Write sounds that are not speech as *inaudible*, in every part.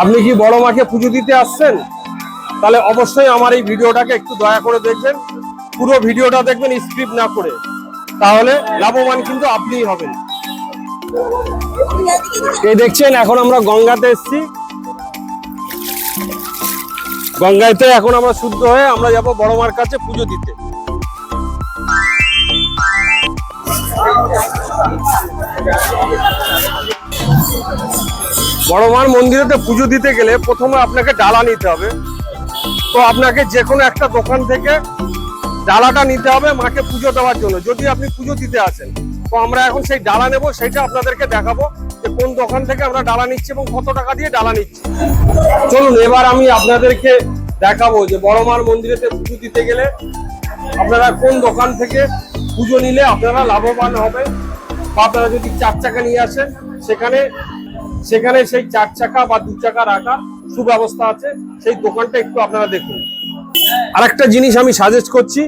আপনি কি বড় মাকে পুজো দিতে আসছেন? তাহলে অবশ্যই আমার এই ভিডিওটাকে একটু দয়া করে দেখবেন। পুরো ভিডিওটা দেখবেন স্ক্রিপ্ট না করে। তাহলে লাভবান কিন্তু আপনিই হবেন। এই দেখছেন, এখন আমরা গঙ্গাতে এসছি। গঙ্গাতে এখন আমরা শুদ্ধ হয়ে আমরা যাব বড় মার কাছে পুজো দিতে। বড় মার মন্দিরেতে পুজো দিতে গেলে প্রথমে আপনাকে ডালা নিতে হবে। তো আপনাকে যে কোনো একটা দোকান থেকে ডালাটা নিতে হবে মাকে পুজো দেওয়ার জন্য। যদি আপনি পুজো দিতে আসেন, তো আমরা এখন সেই ডালা নেব সেটা আপনাদেরকে দেখাবো যে কোন দোকান থেকে আমরা ডালা নিচ্ছি এবং কত টাকা দিয়ে ডালা নিচ্ছি। চলুন, এবার আমি আপনাদেরকে দেখাবো যে বড় মার মন্দিরেতে পুজো দিতে গেলে আপনারা কোন দোকান থেকে পুজো নিলে আপনারা লাভবান হবে বা আপনারা যদি চার চাকা নিয়ে আসেন, সেখানে সেখানে সেই চার চাকা বা দু চাকা রাখার সুব্যবস্থা আছে। সেই দোকানটা একটু আপনারা দেখুন। আরেকটা জিনিস আমি সাজেস্ট করছি,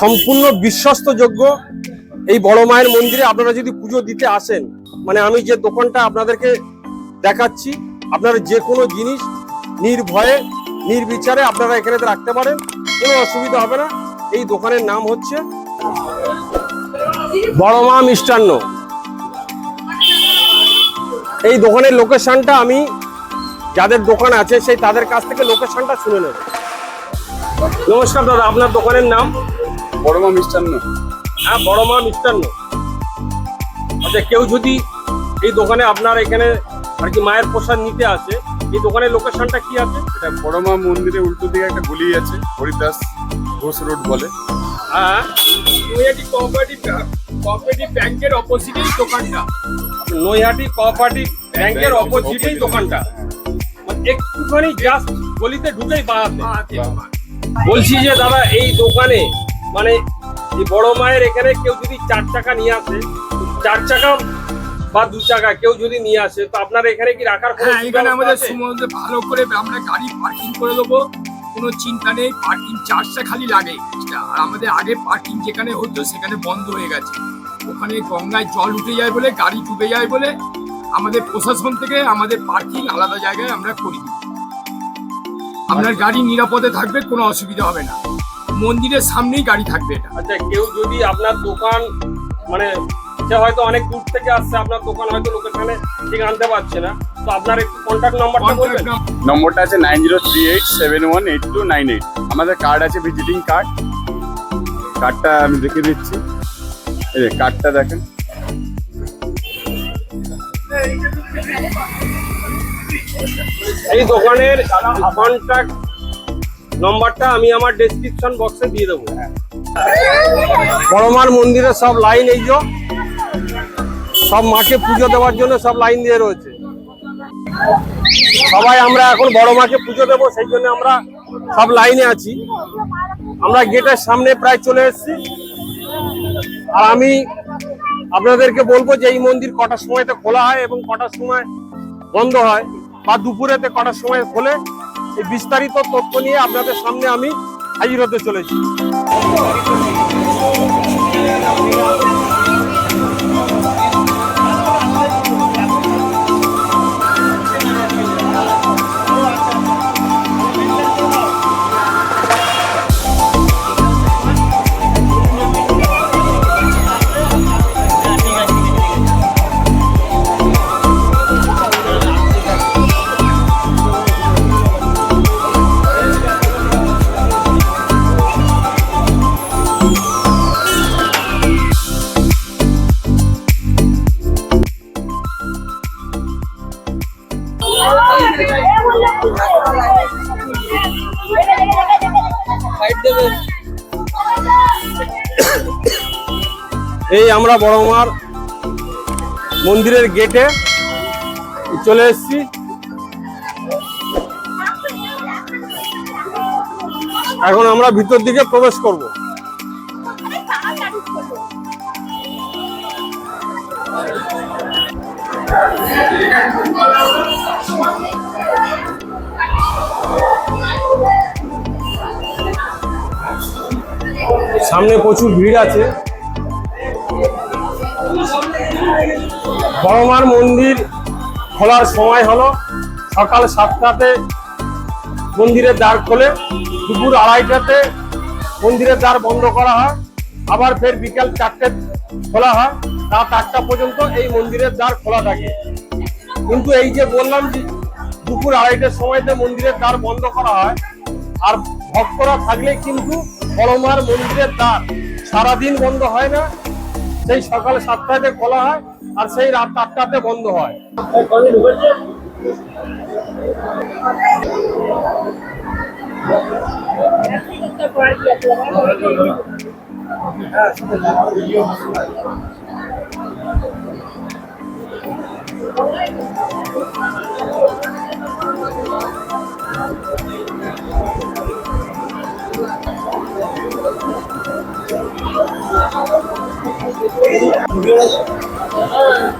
সম্পূর্ণ বিশ্বস্তযোগ্য এই বড় মায়ের মন্দিরে আপনারা যদি পুজো দিতে আসেন মানে আমি যে দোকানটা আপনাদেরকে দেখাচ্ছি, আপনারা যে কোনো জিনিস নির্ভয়ে, নির্বিচারে আপনারা এখানে রাখতে পারেন, কোনো অসুবিধা হবে না। এই দোকানের নাম হচ্ছে বড় মা মিষ্টান্ন। এই দোকানের লোকেশনটা আমি যাদের দোকান আছে সেই তাদের কাছ থেকে লোকেশনটা শুনে নেব। নমস্কার দাদা আপনার দোকানের নাম? বড়মা মিষ্টান্ন। হ্যাঁ বড় মা মিষ্টান্ন। আচ্ছা কেউ যদি এই দোকানে আপনার এখানে আর কি মায়ের প্রসাদ নিতে আসে এই দোকানের লোকেশনটা কি আছে? এটা বড়মা মন্দিরের উল্টো দিকে একটা গলি আছে হরিদাস ঘোষ রোড বলে। হ্যাঁ কোঅপারেটিভ কোঅপারেটিভ ব্যাংকের অপোজিটেই দোকানটা। নৈহাটি কোঅপারেটিভ ব্যাংকের অপোজিটেই দোকানটা। মানে একটুখানি জাস্ট গলিতে ঢুকেই দোকান। বলছি যে দাদা এই দোকানে মানে এই বড় মায়ের এখানে কেউ যদি চার চাকা নিয়ে আসে চার চাকা বা দু চাকা কেউ যদি নিয়ে আসে তো আপনার এখানে কি রাখার হ্যাঁ এখানে আমাদের? সমুদ্রে ভালো করে আমরা গাড়ি পার্কিং করে দেবো। কোনো চিন্তা নেই পার্কিং চার্জটা খালি লাগে। আর আমাদের আগে পার্কিং যেখানে হতো সেখানে বন্ধ হয়ে গেছে। ওখানে গঙ্গায় জল উঠে যায় বলে গাড়ি ডুবে যায় বলে আমাদের প্রশাসন থেকে আমাদের পার্কিং আলাদা জায়গায় আমরা করি। আপনার গাড়ি নিরাপদে থাকবে কোনো অসুবিধা হবে না। মন্দিরের সামনেই গাড়ি থাকবে এটা। আচ্ছা কেউ যদি আপনার দোকান মানে সে হয়তো অনেক দূর থেকে আসছে আপনার দোকান হয়তো লোকেশনে ঠিক আনতে পারছে না। তো আপনার একটু কন্ট্যাক্ট নাম্বারটা বলবেন? নম্বরটা আছে nine zero three eight seven one eight two nine eight. আমাদের কার্ড আছে ভিজিটিং কার্ড কার্ডটা আমি দেখে দিচ্ছি। এই যে কার্ডটা দেখেন। এই দোকানের কন্ট্যাক্ট নম্বরটা আমি আমার ডেসক্রিপশন বক্সে দিয়ে দেবো। বড়মার মন্দিরে সব লাইন এই যে, সব মাকে পুজো দেওয়ার জন্য সব লাইন দিয়ে রয়েছে। সবাই আমরা এখন বড় মাকে পুজো দেবো, সেই জন্য আমরা সব লাইনে আছি। আমরা গেটের সামনে প্রায় চলে এসেছি। আর আমি আপনাদেরকে বলব যে এই মন্দির কটার সময়তে খোলা হয় এবং কটার সময় বন্ধ হয় বা দুপুরেতে কটার সময় খোলে, এই বিস্তারিত তথ্য নিয়ে আপনাদের সামনে আমি হাজির হতে চলেছি। *coughs* এই আমরা বড় মার মন্দিরের গেটে চলে এসছি। এখন আমরা ভিতর দিকে প্রবেশ করব। সামনে প্রচুর ভিড় আছে। বড়মার মন্দির খোলার সময় হলো সকাল সাতটাতে মন্দিরের দ্বার খোলে, দুপুর আড়াইটাতে মন্দিরের দ্বার বন্ধ করা হয়, আবার ফের বিকাল চারটে খোলা হয়, রাত আটটা পর্যন্ত এই মন্দিরের দ্বার খোলা থাকে। কিন্তু এই যে বললাম যে দুপুর আড়াইটার সময়তে মন্দিরের দ্বার বন্ধ করা হয়, আর ভক্তরা থাকলে কিন্তু বড়মার মন্দিরের দ্বার। সারাদিন বন্ধ হয় না। সেই সকাল সাতটাতে খোলা হয় আর সেই রাত আটটাতে বন্ধ হয়। Itu 八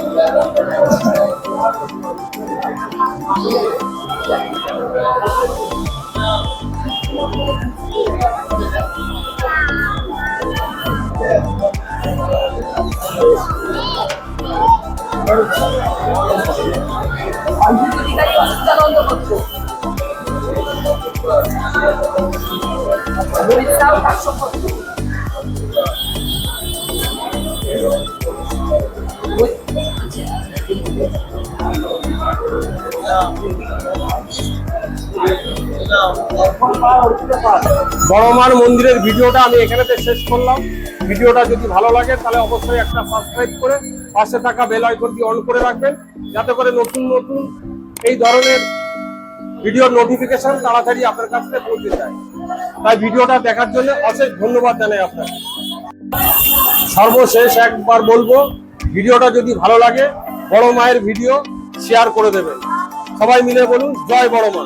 Vou lhe dar o cachorro. বড়মার মন্দিরের ভিডিওটা আমি এখানেতে শেষ করলাম। ভিডিওটা যদি ভালো লাগে, তাহলে অবশ্যই একটা সাবস্ক্রাইব করে পাশে থাকা বেল আইকনটি অন করে রাখবেন, যাতে করে নতুন নতুন এই ধরনের ভিডিওর নোটিফিকেশন তাড়াতাড়ি আপনার কাছে পৌঁছে যায়। তাই ভিডিওটা দেখার জন্য অশেষ ধন্যবাদ জানাই আপনাকে। সর্বশেষ একবার বলব, ভিডিওটা যদি ভালো লাগে, বড় মায়ের ভিডিও শেয়ার করে দেবেন। সবাই মিলে বলুন জয় বড় মা।